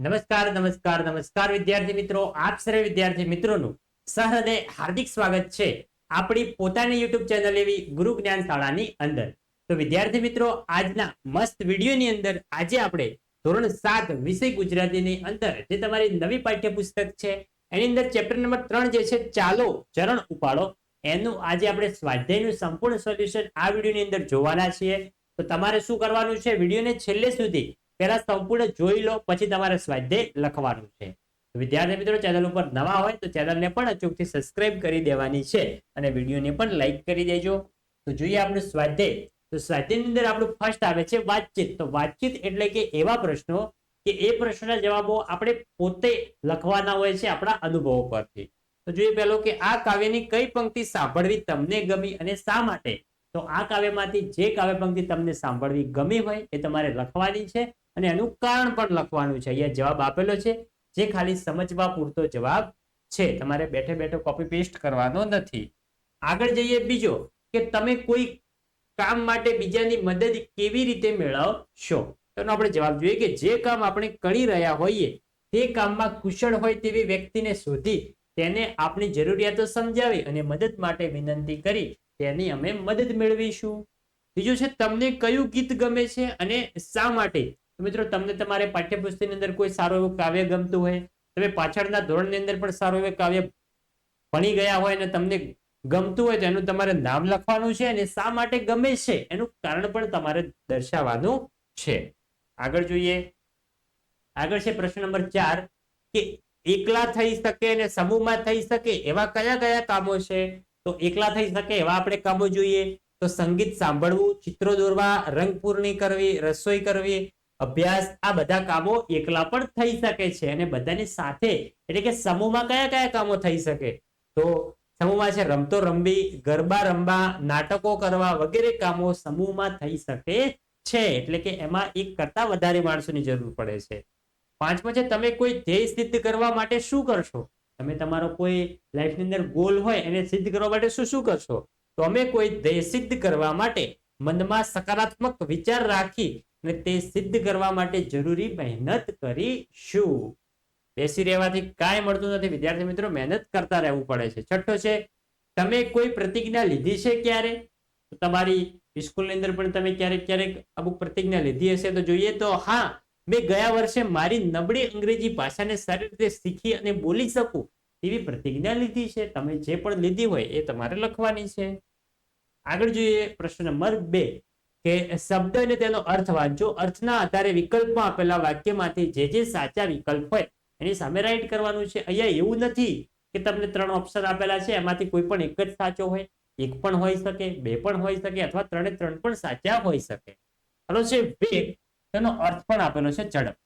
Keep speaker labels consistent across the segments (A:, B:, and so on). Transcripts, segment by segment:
A: નમસ્કાર નમસ્કાર નમસ્કાર વિદ્યાર્થી મિત્રો, આપ સર્વે વિદ્યાર્થી મિત્રોનું સહૃદય હાર્દિક સ્વાગત છે આપણી પોતાની યુટ્યુબ ચેનલ એવી ગુરુ જ્ઞાન શાળાની અંદર. તો વિદ્યાર્થી મિત્રો, આજના મસ્ત વિડીયોની અંદર આજે આપણે ધોરણ સાત વિષય ગુજરાતીની અંદર જે તમારી નવી પાઠ્યપુસ્તક છે, એની અંદર ચેપ્ટર નંબર ત્રણ જે છે, ચાલો ચરણ ઉપાડો. એનું આજે આપણે સ્વાધ્યાયનું સંપૂર્ણ સોલ્યુશન આ વિડીયોની અંદર જોવાના છીએ. તો તમારે શું કરવાનું છે, વિડીયોને છેલ્લે સુધી પહેલા સંપૂર્ણ જોઈ લો, પછી તમારે સ્વાધ્યાય લખવાનું છે. વિદ્યાર્થી મિત્રો ચેનલ ઉપર નવા હોય તો ચેનલને પણ અચૂકથી સબસ્ક્રાઇબ કરી દેવાની છે અને વિડીયોને પણ લાઈક કરી દેજો. તો જોઈએ આપણું સ્વાધ્યાય. તો સ્વાધ્યાયની અંદર આપણું ફર્સ્ટ આવે છે વાતચીત. તો વાતચીત એટલે કે એવા પ્રશ્નો કે એ પ્રશ્નના જવાબો આપણે પોતે લખવાના હોય છે આપણા અનુભવો પરથી. તો જોઈએ પહેલો કે આ કાવ્યની કઈ પંક્તિ સાંભળવી તમને ગમી અને શા માટે? તો આ કાવ્યમાંથી જે કાવ્ય પંક્તિ તમને સાંભળવી ગમી હોય એ તમારે લખવાની છે. અને એનું કારણ પણ લખવાનું છે. અહીંયા જવાબ આપેલો છે. જે ખાલી સમજવા પૂરતો જવાબ છે. તમારે બેઠે બેઠો કોપી પેસ્ટ કરવાનો નથી. આગળ જઈએ બીજો, કે તમે કોઈ કામ માટે બીજાની મદદ કેવી રીતે મેળવશો? તેનો આપણે જવાબ જોઈએ કે જે કામ આપણે કરી રહ્યા હોઈએ, તે કામમાં કુશળ હોય તેવી વ્યક્તિને શોધી તેને આપણી જરૂરિયાતો સમજાવી અને મદદ માટે વિનંતી કરી તેની અમે મદદ મેળવીશું. બીજું છે, તમને કયું ગીત ગમે છે અને શા માટે? તો મિત્રો, તમને તમારે પાઠ્યપુસ્તકની અંદર કોઈ સારું એવું કાવ્ય ગમતું હોય, તમે પાછળના ધોરણની અંદર પણ સારું એવું કાવ્ય ભણી ગયા હોય અને તમને ગમતું હોય તો એનું તમારે નામ લખવાનું છે અને શા માટે ગમે છે એનું કારણ પણ તમારે દર્શાવવાનું છે. આગળ જોઈએ. આગળ છે પ્રશ્ન નંબર ચાર, કે એકલા થઈ શકે અને સમૂહમાં થઈ શકે એવા કયા કયા કામો છે? તો એકલા થઈ શકે એવા આપણે કામો જોઈએ. તો સંગીત સાંભળવું, ચિત્રો દોરવા, રંગપૂર્ણી કરવી, રસોઈ કરવી અભ્યાસ, આ બધા કામો એકલા પણ થઈ શકે છે અને બધાની સાથે, એટલે કે સમૂહમાં કયા કયા કામો થઈ શકે? તો સમૂહમાં છે રમતો રમવી, ગરબા રમવા, નાટકો કરવા વગેરે કામો સમૂહમાં થઈ શકે છે. એટલે કે એમાં એક કરતા વધારે માણસોની જરૂર પડે છે. પાંચમો છે, તમે કોઈ ધ્યેય સિદ્ધ કરવા માટે શું કરશો? તમે તમારો કોઈ લાઈફની અંદર ગોલ હોય એને સિદ્ધ કરવા માટે શું શું કરશો? તો અમે કોઈ ધ્યેય સિદ્ધ કરવા માટે મનમાં સકારાત્મક વિચાર રાખી અને તે સિદ્ધ કરવા માટે જરૂરી મહેનત કરીશું. બેસી રહેવાથી કાંઈ મળતું નથી. વિદ્યાર્થી મિત્રો, મહેનત કરતા રહેવું પડે છે. છઠ્ઠો છે, તમે કોઈ પ્રતિજ્ઞા લીધી છે ક્યારે? તમારી સ્કૂલની અંદર પણ તમે ક્યારેક ક્યારેક અમુક પ્રતિજ્ઞા લીધી હશે તો જોઈએ તો હા, મેં ગયા વર્ષે મારી નબળી અંગ્રેજી ભાષાને સારી રીતે શીખી અને બોલી શકું એવી પ્રતિજ્ઞા લીધી છે. તમે જે પણ લીધી હોય એ તમારે લખવાની છે. આગળ જોઈએ પ્રશ્ન નંબર બે. કે શબ્દ અને તેનો અર્થ વાંચો. અર્થના આધારે વિકલ્પમાં આપેલા વાક્યમાંથી જે જે સાચા વિકલ્પ હોય, એની સામે રાઈટ કરવાનું છે. અહીંયા એવું નથી કે તમને ત્રણ ઓપ્શન આપેલા છે, એમાંથી કોઈ પણ એક જ સાચો હોય. એક પણ હોઈ શકે, બે પણ હોઈ શકે, અથવા ત્રણે ત્રણ પણ સાચા હોઈ શકે. ચાલો છે વેગ તેનો અર્થ પણ આપેલો છે ઝડપ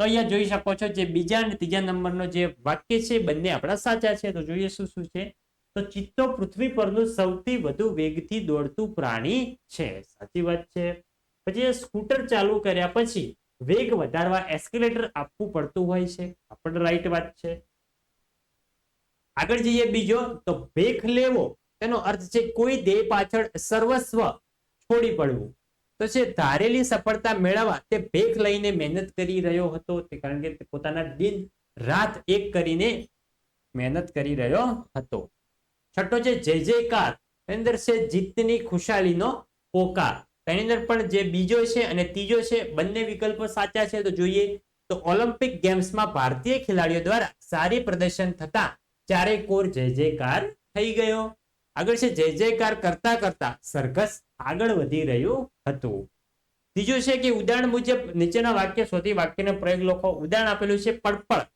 A: તો અહીંયા જોઈ શકો છો જે બીજા અને ત્રીજા નંબરનો જે વાક્ય છે, બંને આપણા સાચા છે. તો જોઈએ શું શું છે? તો ચિત્તો પૃથ્વી પરનું સૌથી વધુ વેગથી દોડતું પ્રાણી છે. સાચી વાત છે. પછી સ્કૂટર ચાલુ કર્યા પછી વેગ વધારવા એસ્કેલેટર આપવું પડતું હોય છે. આ પણ રાઈટ વાત છે. આગળ જઈએ બીજો. તો ભેખ લેવો, તેનો અર્થ છે કોઈ ધ્યેય પાછળ સર્વસ્વ છોડી પડવું. તો છે ધારેલી સફળતા મેળવવા તે ભેખ લઈને મહેનત કરી રહ્યો હતો. કારણ કે પોતાના દિન રાત એક કરીને મહેનત કરી રહ્યો હતો. છઠ્ઠો છે જય જયકાર. એની અંદર છે જીતની ખુશાલીનો પોકાર. તેની અંદર પણ જે બીજો છે અને ત્રીજો છે, બંને વિકલ્પો સાચા છે તો જોઈએ તો ઓલિમ્પિક ગેમ્સમાં ભારતીય ખેલાડીઓ દ્વારા સારી પ્રદર્શન થતા ચારે કોર જય જયકાર થઈ ગયો. આગળ છે જય જયકાર કરતા કરતા સરઘસ આગળ વધી રહ્યું હતું. ત્રીજું છે કે ઉદાહરણ મુજબ નીચેના વાક્ય શોધી વાક્યનો પ્રયોગ લખો. ઉદાહરણ આપેલું છે પડપડ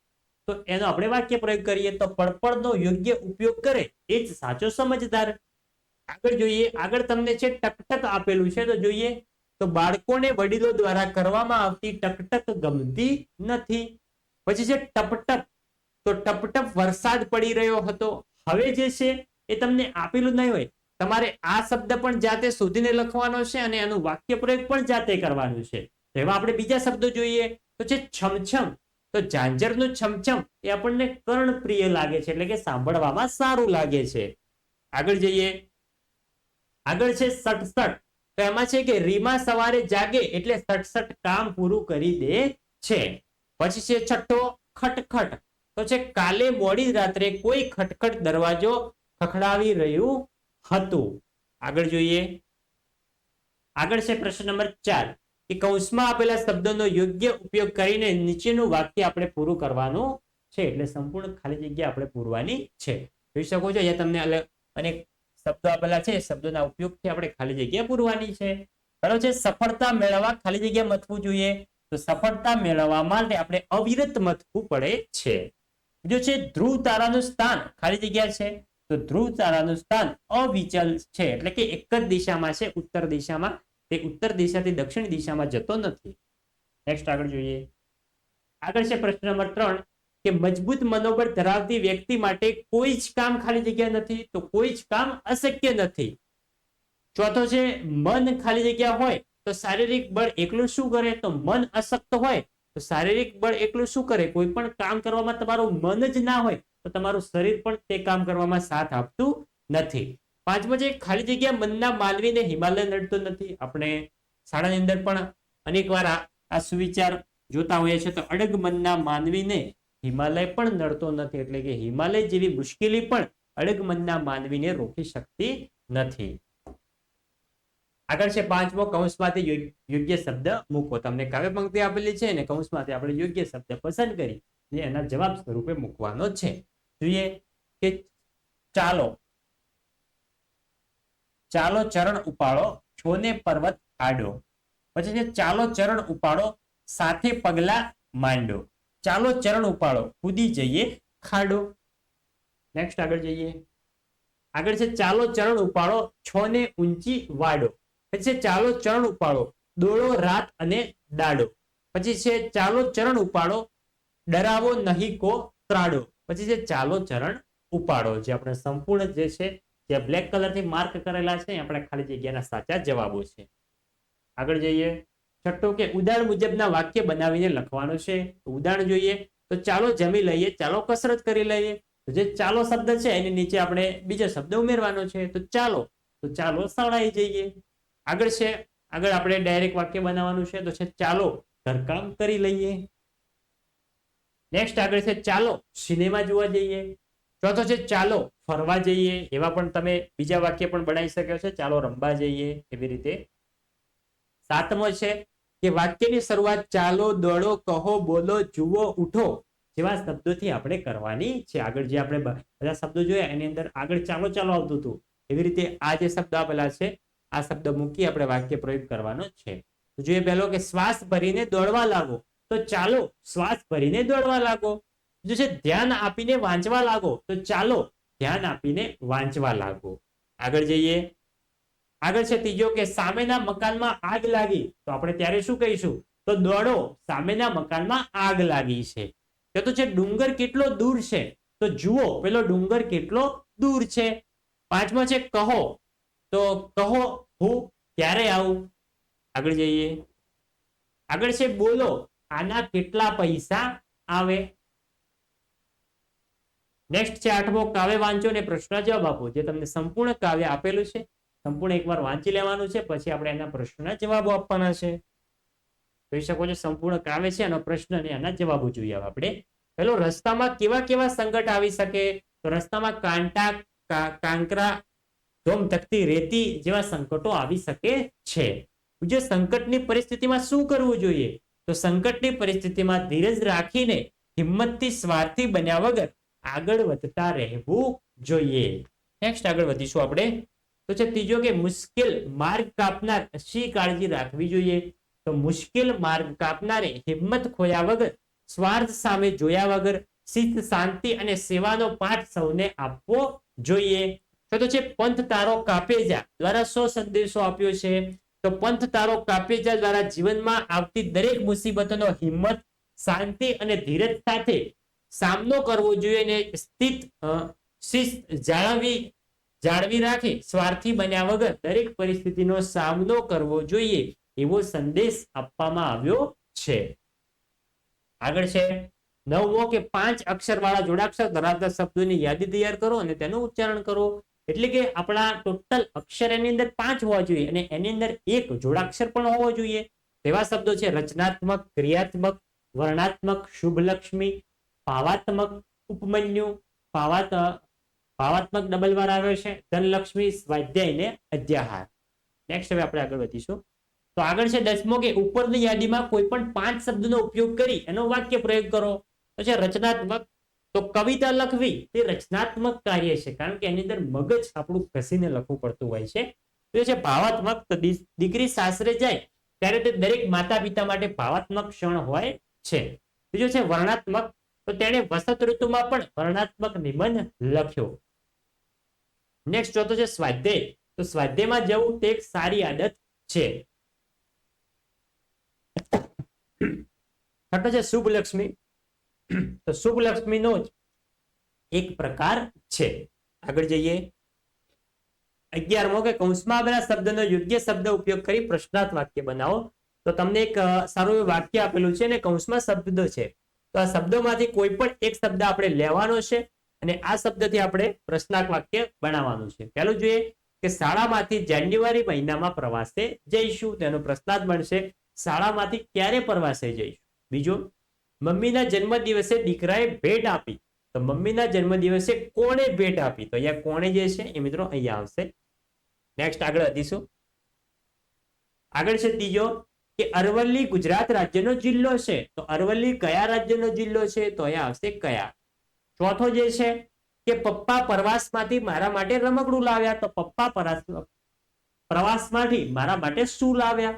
A: તો એનો આપણે વાક્ય પ્રયોગ કરીએ તો પડપડનો યોગ્ય ઉપયોગ કરે એ જ સાચો સમજદાર. આગળ જોઈએ, આગળ તમને છે ટકટક આપેલું છે તો જોઈએ, તો બાળકોને વડીલો દ્વારા કરવામાં આવતી ટકટક ગમતી નથી. પછી છે ટપટપ. તો ટપટપ વરસાદ પડી રહ્યો હતો. હવે જે છે એ તમને આપેલું નહીં હોય. તમારે આ શબ્દ પણ જાતે શોધીને લખવાનો છે અને એનું વાક્ય પ્રયોગ પણ જાતે કરવાનું છે. એમાં આપણે બીજા શબ્દો જોઈએ. તો છે છમછમ. તો ઝાંઝરનું છમછમ એ આપણને કર્ણપ્રિય લાગે છે, એટલે કે સાંભળવામાં સારું લાગે છે. આગળ જઈએ. આગળ છે સટસટ તો એમાં છે કે રીમા સવારે જાગે એટલે સટસટ કામ પૂરું કરી દે છે. પછી છે છઠ્ઠો, ખટખટ. તો છે કાલે મોડી રાત્રે કોઈ ખટખટ દરવાજો ખખડાવી રહ્યું હતું. આગળ જોઈએ. આગળ છે પ્રશ્ન નંબર ચાર. કે કૌંસમાં આપેલા શબ્દોનો યોગ્ય ઉપયોગ કરીને નીચેનું વાક્ય આપણે પૂરું કરવાનું છે. એટલે સંપૂર્ણ ખાલી જગ્યા આપણે પૂરવાની છે. જોઈ શકો છો, અહીંયા તમને અનેક શબ્દો આપેલા છે. શબ્દોના ઉપયોગથી આપણે ખાલી જગ્યા પૂરવાની છે. બરાબર છે? સફળતા મેળવવા ખાલી જગ્યા મથવું જોઈએ. તો સફળતા મેળવવા માટે આપણે અવિરત મથવું પડે છે. બીજો છે ધ્રુવ તારાનું સ્થાન ખાલી જગ્યા છે. તો ધ્રુવ તારાનું સ્થાન અવિચલ છે. એટલે કે એક જ દિશામાં છે, ઉત્તર દિશામાં તે ઉત્તર દિશાથી દક્ષિણ દિશામાં જતો નથી. નેક્સ્ટ આગળ જોઈએ. આગળ છે પ્રશ્ન નંબર ત્રણ, કે મજબૂત મનોબળ ધરાવતી વ્યક્તિ માટે કોઈ જ કામ ખાલી જગ્યા નથી તો કોઈ જ કામ અશક્ય નથી. ચોથો છે, મન ખાલી જગ્યા હોય તો શારીરિક બળ એકલું શું કરે તો મન અશક્ત હોય તો શારીરિક બળ એકલું શું કરે? કોઈ પણ કામ કરવામાં તમારું મન જ ના હોય તો તમારું શરીર પણ તે કામ કરવામાં સાથ આપતું નથી. પાંચમો છે, ખાલી જગ્યા મનના માનવીને હિમાલય નડતો નથી. આપણે શાળાની અંદર પણ અનેક વાર આ સુવિચાર જોતા હોઈએ છીએ. તો અડગ મનના માનવીને હિમાલય પણ નડતો નથી. એટલે કે હિમાલય જેવી મુશ્કેલી પણ અડગ મનના માનવીને રોકી શકતી નથી. આગળ છે પાંચમો, કૌંસમાંથી યોગ્ય શબ્દ મૂકો. તમને કાવ્ય પંક્તિ આપેલી છે અને કૌંસમાંથી આપણે યોગ્ય શબ્દ પસંદ કરી એના જવાબ સ્વરૂપે મૂકવાનો છે. જોઈએ કે ચાલો ચાલો ચરણ ઉપાડો, છોને પર્વત આડો. પછી છે, ચાલો ચરણ ઉપાડો, સાથે પગલા માંડો. ચાલો ચરણ ઉપાડો, કૂદી જઈએ, ખાડો. નેક્સ્ટ આગળ જઈએ. આગળ છે, ચાલો ચરણ ઉપાડો, છોને ઊંચી વાડો. પછી ચાલો ચરણ ઉપાડો, દોડો રાત અને દાડો. પછી છે, ચાલો ચરણ ઉપાડો, ડરાવો નહીં કો, ત્રાડો. પછી છે, ચાલો ચરણ ઉપાડો, જે આપણે સંપૂર્ણ જે છે જે બ્લેક કલરથી માર્ક કરેલા છે આપણે ખાલી જગ્યાના સાચા જવાબો છે. આગળ જઈએ. છઠ્ઠો કે ઉદાહરણ મુજબના વાક્ય બનાવીને લખવાનું છે. ઉદાહરણ જોઈએ. તો ચાલો જમી લઈએ. ચાલો કસરત કરી લઈએ. તો જે ચાલો શબ્દ છે એની નીચે આપણે બીજો શબ્દ ઉમેરવાનો છે. તો ચાલો. તો ચાલો શાળાએ જઈએ. આગળ છે. આગળ આપણે ડાયરેક્ટ વાક્ય બનાવવાનું છે. તો છે ચાલો ઘરકામ કરી લઈએ. નેક્સ્ટ આગળ છે ચાલો સિનેમા જોવા જઈએ. ચોથો છે ચાલો ફરવા જઈએ, એવા પણ તમે બીજા વાક્ય પણ બનાવી શકો છો. ચાલો રમવા જઈએ એવી રીતે. સાતમો છે કે વાક્યની શરૂઆત ચાલો, દોડો, કહો, બોલો, જુઓ, ઉઠો જેવા શબ્દોથી આપણે કરવાની છે. આગળ જે આપણે બધા શબ્દો જોયા એની અંદર આગળ ચાલો ચાલો આવતું હતું. એવી રીતે આ જે શબ્દ આપેલા છે, આ શબ્દ મૂકી આપણે વાક્ય પ્રયોગ કરવાનો છે. જોઈએ પહેલો કે શ્વાસ ભરીને દોડવા લાગો. તો ચાલો, શ્વાસ ભરીને દોડવા લાગો. જો છે ધ્યાન આપીને વાંચવા લાગો. તો ચાલો ધ્યાન આપીને વાંચવા લાગો. આગળ જઈએ. આગળ છે ત્રીજો કે સામેના મકાનમાં આગ લાગી. તો આપણે ત્યારે શું કહીશું? તો દોડો, સામેના મકાનમાં આગ લાગી છે. તો છે ડુંગર કેટલો દૂર છે? તો જુઓ, પેલો ડુંગર કેટલો દૂર છે? પાંચમો છે કહો. તો કહો, હું ક્યારે આવું? આગળ જઈએ. આગળ છે બોલો, આના કેટલા પૈસા આવે? નેક્સ્ટ છે આઠમો કાવ્ય વાંચો અને પ્રશ્ન જવાબ આપો. જે તમને સંપૂર્ણ કાવ્ય આપેલું છે, સંપૂર્ણ એકવાર વાંચી લેવાનું છે, પછી આપણે એના પ્રશ્નના જવાબો આપવાના છે. જોઈ શકો છો, સંપૂર્ણ કાવ્ય છે એનો પ્રશ્ન અને એના જવાબો જોઈએ આપણે. પેલો રસ્તામાં કેવા કેવા સંકટ આવી શકે? તો રસ્તામાં કાંટા કાંકરા ધોમ ધકતી રેતી જેવા સંકટો આવી શકે છે. બીજો, સંકટની પરિસ્થિતિમાં શું કરવું જોઈએ? તો સંકટની પરિસ્થિતિમાં ધીરજ રાખીને હિંમતથી સ્વાર્થી બન્યા વગર આગળ વધતા રહેવું જોઈએ. નેક્સ્ટ આગળ વધીશું આપણે. તો છે ત્રીજો કે મુશ્કેલ માર્ગ કાપનાર શી કાળજી રાખવી જોઈએ? તો મુશ્કેલ માર્ગ કાપનારે હિંમત ખોયા વગર, સ્વાર્થ સામે જોયા વગર શિસ્ત શાંતિ અને સેવાનો પાઠ સૌને આપવો જોઈએ. તો છે પંથ તારો કાપેજા દ્વારા શો સંદેશો આપ્યો છે. તો પંથ તારો કાપેજા દ્વારા જીવનમાં આવતી દરેક મુસીબતોનો હિંમત, શાંતિ અને ધીરજ સાથે સામનો કરવો જોઈએ ને સ્થિત શિસ્ત જાળવી જાળવી રાખે, સ્વાર્થી બન્યા વગર દરેક પરિસ્થિતિનો સામનો કરવો જોઈએ એવો સંદેશ આપવામાં આવ્યો છે. આગળ છે, નવમો કે પાંચ અક્ષર વાળા જોડાક્ષર ધરાવતા શબ્દોની યાદી તૈયાર કરો અને તેનું ઉચ્ચારણ કરો. એટલે કે આપણા ટોટલ અક્ષર એની અંદર પાંચ હોવા જોઈએ અને એની અંદર એક જોડાક્ષર પણ હોવો જોઈએ. તેવા શબ્દો છે રચનાત્મક, ક્રિયાત્મક, વર્ણાત્મક શુભ લક્ષ્મી ભાવાત્મક ઉપમન્યુ, ભાવાત, ભાવાત્મક ડબલ વાર આવ્યો છે, ધનલક્ષ્મી સ્વાધ્યાય ને અધ્યાહાર. નેક્સ્ટ હવે આપણે આગળ વધીશું. તો આગળ છે દસમો કે ઉપરની યાદીમાં કોઈ પણ પાંચ શબ્દનો ઉપયોગ કરી એનો વાક્ય પ્રયોગ કરો. તો છે રચનાત્મક. તો કવિતા લખવી તે રચનાત્મક કાર્ય છે, કારણ કે એની અંદર મગજ આપણું ઘસીને લખવું પડતું હોય છે. તો છે ભાવાત્મક. તો દીકરી સાસરે જાય ત્યારે તે દરેક માતા પિતા માટે ભાવાત્મક ક્ષણ હોય છે. બીજો છે વર્ણાત્મક. તો તેણે વસંત ઋતુમાં પણ વર્ણાત્મક નિબંધ લખ્યો. નેક્સ્ટ ચોથો છે સ્વાધ્યાય. તો સ્વાધ્યાયમાં જવું તે એક સારી આદત છે. છઠ્ઠો છે શુભ લક્ષ્મી તો શુભ લક્ષ્મીનો જ એક પ્રકાર છે. આગળ જઈએ. અગિયારમો કે કૌંસમાં આવેલા શબ્દનો યોગ્ય શબ્દ ઉપયોગ કરી પ્રશ્નાર્થ વાક્ય બનાવો. તો તમને એક સારું એવું વાક્ય આપેલું છે અને કૌંસમાં શબ્દ છે. તો આ શબ્દોમાંથી કોઈ પણ એક શબ્દ આપણે લેવાનો છે અને આ શબ્દથી આપણે પ્રશ્નાર્થ વાક્ય બનાવવાનું છે. પહેલું જોઈએ કે શાળામાંથી જાન્યુઆરી મહિનામાં પ્રવાસે જઈશું. તેનો પ્રશ્નાર્થ બનશે, શાળામાંથી ક્યારે પ્રવાસે જઈશું? બીજો, મમ્મીના જન્મદિવસે દીકરાએ ભેટ આપી. તો મમ્મીના જન્મદિવસે કોણે ભેટ આપી? તો અહીંયા કોણે જે છે એ મિત્રો અહીંયા આવશે. નેક્સ્ટ આગળ વધીશું. આગળ છે ત્રીજો કે અરવલ્લી ગુજરાત રાજ્યનો જિલ્લો છે, તો અરવલ્લી કયા રાજ્યનો જિલ્લો છે, તો અહીંયા આવશે કયા. ચોથો જે છે કે પપ્પા પ્રવાસમાંથી મારા માટે રમકડું લાવ્યા, તો પપ્પા પ્રવાસ, પ્રવાસમાંથી મારા માટે શું લાવ્યા?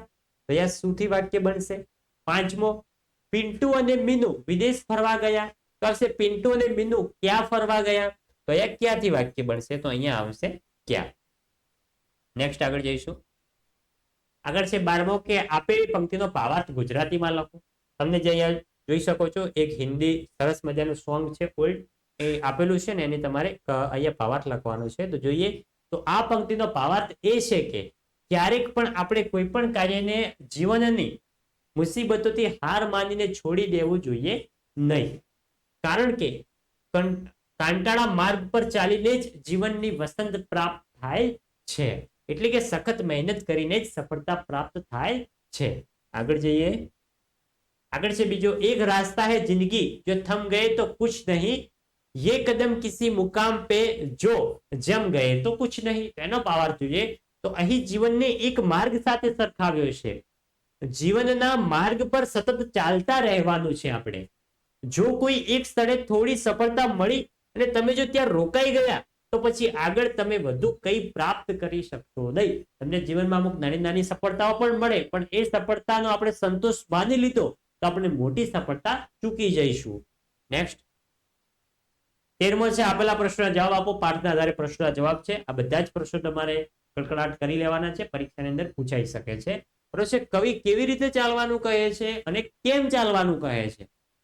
A: તો અહીંયા શુંથી વાક્ય બનશે. પાંચમો, પિન્ટુ અને મીનુ વિદેશ ફરવા ગયા. તો આવશે પિન્ટુ અને મીનુ ક્યાં ફરવા ગયા? તો અહીંયા ક્યાંથી વાક્ય બનશે? તો અહીંયા આવશે ક્યાં. નેક્સ્ટ આગળ જઈશું. આગળ છે બારમો કે આપેલી પંક્તિનો ભાવાર્થ ગુજરાતીમાં લખો. તમને જે અહીંયા જોઈ શકો છો, એક હિન્દી સરસ મજાનું સોંગ છે ઓલ્ડ એ આપેલું છે ને, એની તમારે અહીંયા ભાવાર્થ લખવાનો છે. તો જોઈએ, તો આ પંક્તિનો ભાવાર્થ એ છે કે ક્યારેક પણ આપણે કોઈ પણ કાર્યને જીવનની મુસીબતોથી હાર માનીને છોડી દેવું જોઈએ નહીં. કારણ કે કાંટાળા માર્ગ પર ચાલીને જ જીવનની વસંત પ્રાપ્ત થાય છે. એટલે કે સખત મહેનત કરીને જ સફળતા પ્રાપ્ત થાય છે આગળ જઈએ આગળ છે બીજો એક રાસ્તા है जिंदगी जो थम गए तो कुछ नहीं ये कदम किसी मुकाम पे जो जम गए तो कुछ नहीं તો એનો ભાવાર્થ જોઈએ તો અહીં જીવનને એક માર્ગ સાથે સરખાવ્યો છે જીવનના માર્ગ પર સતત ચાલતા રહેવાનું છે આપણે જો કોઈ એક સ્થળે થોડી સફળતા મળી અને તમે જો ત્યાં રોકાઈ ગયા તો પછી આગળ તમે વધુ કઈ પ્રાપ્ત કરી શકશો નહીં. તમને જીવનમાં અમુક નાની નાની સફળતાઓ પણ મળે, પણ એ સફળતાનો આપણે સંતોષ માની લીધો તો આપણે મોટી સફળતા ચૂકી જઈશું. નેક્સ્ટ તેરમો છે, આપેલા પ્રશ્નના જવાબ આપો. પાઠના આધારે પ્રશ્નના જવાબ છે. આ બધા જ પ્રશ્નો તમારે કડકડાટ કરી લેવાના છે. પરીક્ષાની અંદર પૂછાઈ શકે છે. છે, કવિ કેવી રીતે ચાલવાનું કહે છે અને કેમ ચાલવાનું કહે છે?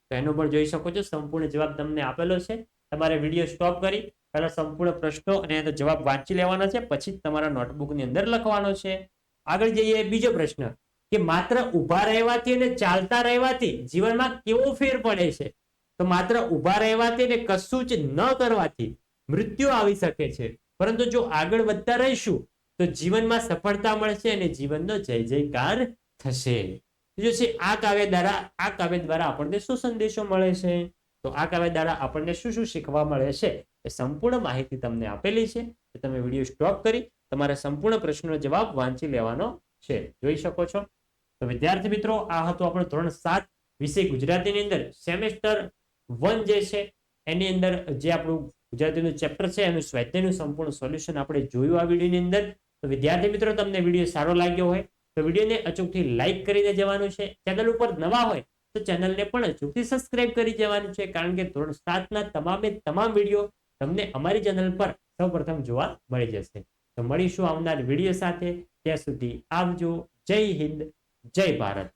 A: તો એનો પણ જોઈ શકો છો. સંપૂર્ણ જવાબ તમને આપેલો છે. તમારે વીડિયો સ્ટોપ કરી પહેલા સંપૂર્ણ પ્રશ્નો અને એનો જવાબ વાંચી લેવાનો છે, પછી તમારા નોટબુકની અંદર લખવાનો છે. આગળ જઈએ બીજો પ્રશ્ન, કે માત્ર ઊભા રહેવાથી અને ચાલતા રહેવાથી જીવનમાં કેવો ફેર પડે છે? તો માત્ર ઊભા રહેવાથી અને કશું જ ન કરવાથી મૃત્યુ આવી શકે છે. પરંતુ જો આગળ વધતા રહીશું, તો જીવનમાં સફળતા મળશે અને જીવનનો જય જયકાર થશે. બીજું છે, આ કાવ્ય દ્વારા, આ કાવ્ય દ્વારા આપણને શું સંદેશો મળે છે? તો આ કાવ્ય દ્વારા આપણને શું શું શીખવા મળે છે? એ સંપૂર્ણ માહિતી તમને આપેલી છે. તો તમે વીડિયો સ્ટોપ કરી તમારે સંપૂર્ણ પ્રશ્નનો જવાબ વાંચી લેવાનો છે. જોઈ શકો છો? તો વિદ્યાર્થી મિત્રો, આ હતો આપણો ધોરણ સાત વિષય ગુજરાતીની અંદર. સેમેસ્ટર વન જે છે, એની અંદર જે આપણું ગુજરાતીનું ચેપ્ટર છે, એનું સ્વાધ્યાયનું સંપૂર્ણ સોલ્યુશન આપણે જોયું આ વિડીયોની અંદર. તો વિદ્યાર્થી મિત્રો, તમને વીડિયો સારો લાગ્યો હોય, તો વિડીયોને અચૂકથી લાઇક કરીને જવાનું છે. ચેનલ ઉપર નવા હોય, તો ચેનલને પણ અચૂકથી સબસ્ક્રાઇબ કરી જવાનું છે. કારણ કે ધોરણ સાતના તમામે તમામ વીડિયો તમને અમારી ચેનલ પર સૌપ્રથમ જોવા મળી જશે. તો મળીશું આવનાર વીડિયો સાથે. ત્યાં સુધી આવજો. જય હિન્દ. જય ભારત.